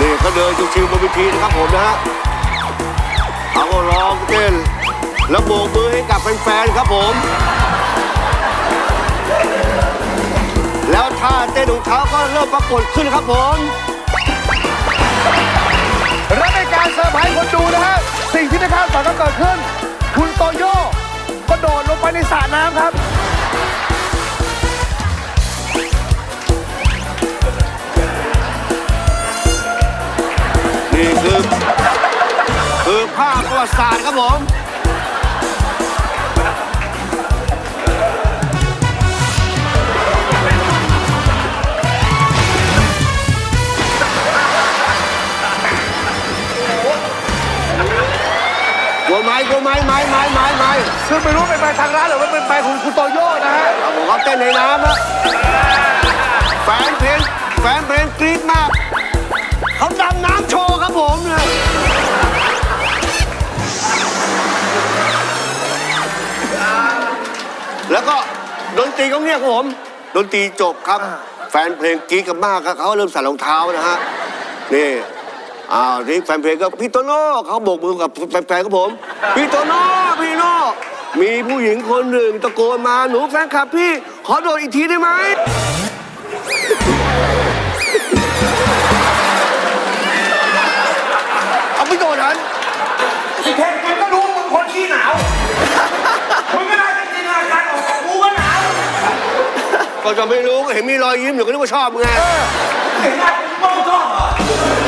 นี่เขาเดินชิวๆบนเวทีนะครับผมนะฮะเขาก็ร้องเต้นแล้วโบกมือให้กับแฟนๆครับผม แล้วท่าเต้นของเขาก็เริ่มปรากฏขึ้นครับผมและในการเซอร์ไพรส์คนดูนะฮะสิ่งที่ไม่คาดฝันก็เกิดขึ้น คุณโตโย่ก็โดดลงไปในสระน้ำครับ นี่คือ คือภาพประวัติศาสตร์ครับผม กลัวไหมกลัวไหมไม้ไม้ไม้ไม้ซึ่งไม่รู้เป็นไปทางร้านหรือว่าเป็นไปของคุณโตโย่นะฮะ เอาผมเขาเต้นในน้ำอะ แล้วก็ดนตรีก็เงียบครับผม ดนตรีจบครับ แฟนเพลงกรี๊ดกันมากครับเขาเริ่มใส่รองเท้านะฮะ นี่อ้าวนี่แฟนเพลงก็พี่โตโน่เขาโบกมือกับแฟนๆครับผม พี่โตโน่พี่โน่มีผู้หญิงคนหนึ่งตะโกนมาหนูแฟนคลับพี่ ขอโดดอีกทีได้ไหม นั้นไอ้เทนกันก็รู้มึงคนขี้หนาว มึงก็น่าจะจินตนาการออกกูก็หนาวก็จะไม่รู้เห็นมีรอยยิ้มอยู่ก็นึกว่าชอบมึงไงเห็นหน้ากูไม่ชอบเหรอ